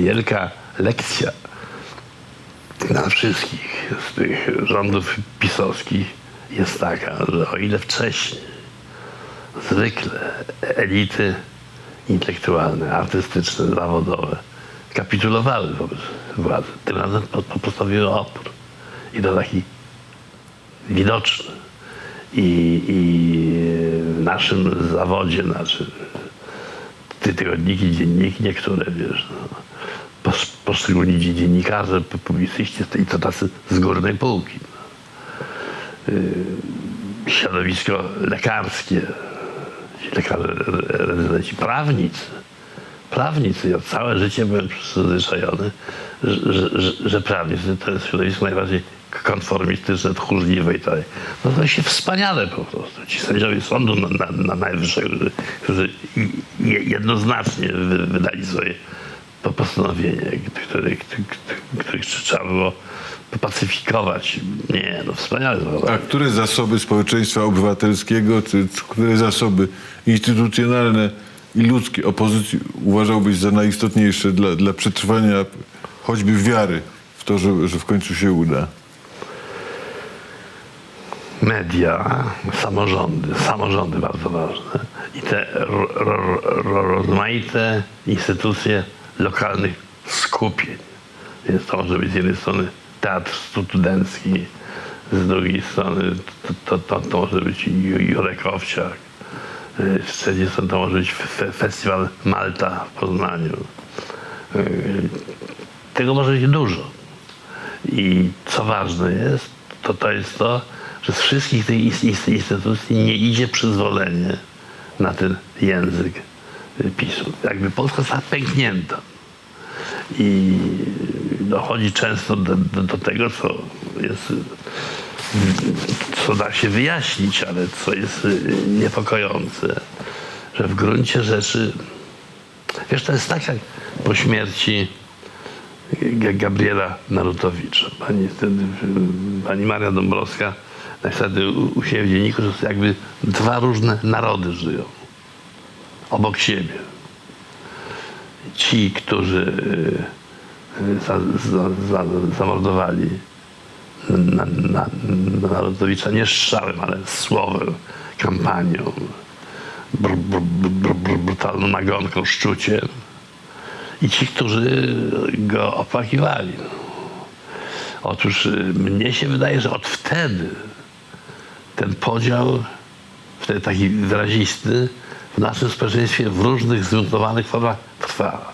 wielka lekcja dla wszystkich z tych rządów pisowskich jest taka, że o ile wcześniej zwykle elity intelektualne, artystyczne, zawodowe kapitulowały wobec władzy, tym razem po- po- postawiły opór. I to taki widoczny. I, i w naszym zawodzie, znaczy ty tygodniki, dzienniki, niektóre, wiesz, no, poszczególni dzie- dziennikarze, pu- publicyści, i to tacy z górnej półki. Y, Środowisko lekarskie, lekarze, re- rezydenci, prawnicy. Prawnicy, ja całe życie byłem przyzwyczajony, że, że, że, prawnicy to jest środowisko najbardziej konformistyczne, tchórzliwe i tak. No to się wspaniale po prostu. Ci sędziowie sądu na, na, na najwyższego, którzy, którzy je- jednoznacznie wy, wydali swoje po- postanowienie, które, których trzeba było pacyfikować. Nie, no wspaniale. to A które zasoby społeczeństwa obywatelskiego, czy, które zasoby instytucjonalne i ludzkie opozycji uważałbyś za najistotniejsze dla, dla przetrwania choćby wiary w to, że, że w końcu się uda? media, samorządy, samorządy bardzo ważne i te ro, ro, ro, rozmaite instytucje lokalnych skupień. Więc to może być z jednej strony teatr studencki, z drugiej strony to, to, to, to może być Ju- Jurek Owsiak, y, z trzeciej strony to może być fe, festiwal Malta w Poznaniu. Y, Tego może być dużo. I co ważne jest, to to jest to, że z wszystkich tych ins- ins- instytucji nie idzie przyzwolenie na ten język y, PiSu. Jakby Polska została pęknięta. I dochodzi często do, do, do tego, co jest, co da się wyjaśnić, ale co jest niepokojące, że w gruncie rzeczy, wiesz, to jest tak jak po śmierci Gabriela Narutowicza. Pani, wtedy, pani Maria Dąbrowska napisała u, u siebie w dzienniku, że jakby dwa różne narody żyją obok siebie. Ci, którzy y, za, za, za, zamordowali na, na, na Narutowicza nie strzałem, ale słowem, kampanią, br, br, br, br, brutalną nagonką, szczuciem i ci, którzy go opłakiwali. Otóż y, mnie się wydaje, że od wtedy ten podział, wtedy taki wyrazisty, w naszym społeczeństwie w różnych zrównowanych formach trwa.